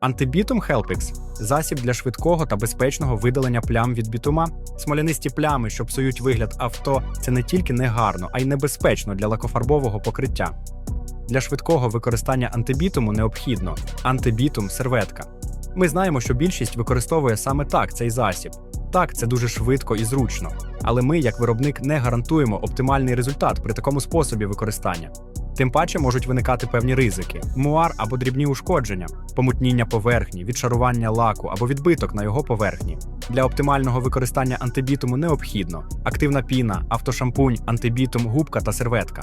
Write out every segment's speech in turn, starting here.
Антибітум Helpix – засіб для швидкого та безпечного видалення плям від бітума. Смолянисті плями, що псують вигляд авто, це не тільки негарно, а й небезпечно для лакофарбового покриття. Для швидкого використання антибітуму необхідно антибітум серветка. Ми знаємо, що більшість використовує саме так цей засіб. Так, це дуже швидко і зручно. Але ми, як виробник, не гарантуємо оптимальний результат при такому способі використання. Тим паче можуть виникати певні ризики: муар або дрібні ушкодження, помутніння поверхні, відшарування лаку або відбиток на його поверхні. Для оптимального використання антибітуму необхідно активна піна, автошампунь, антибітум, губка та серветка.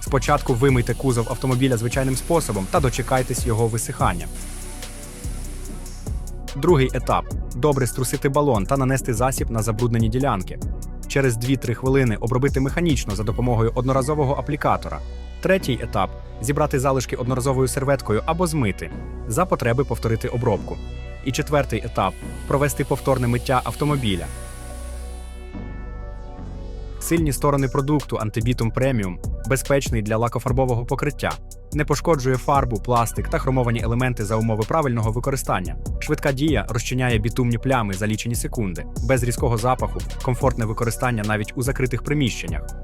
Спочатку вимийте кузов автомобіля звичайним способом та дочекайтесь його висихання. Другий етап добре струсити балон та нанести засіб на забруднені ділянки. Через 2-3 хвилини обробити механічно за допомогою одноразового аплікатора. Третій етап зібрати залишки одноразовою серветкою або змити. За потреби повторити обробку. І четвертий етап провести повторне миття автомобіля. Сильні сторони продукту антибітум преміум безпечний для лакофарбового покриття, не пошкоджує фарбу, пластик та хромовані елементи за умови правильного використання. Швидка дія розчиняє бітумні плями за лічені секунди, без різкого запаху, комфортне використання навіть у закритих приміщеннях.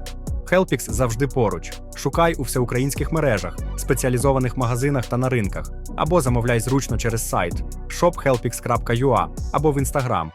Helpix завжди поруч. Шукай у всеукраїнських мережах, спеціалізованих магазинах та на ринках, або замовляй зручно через сайт shophelpix.ua або в Instagram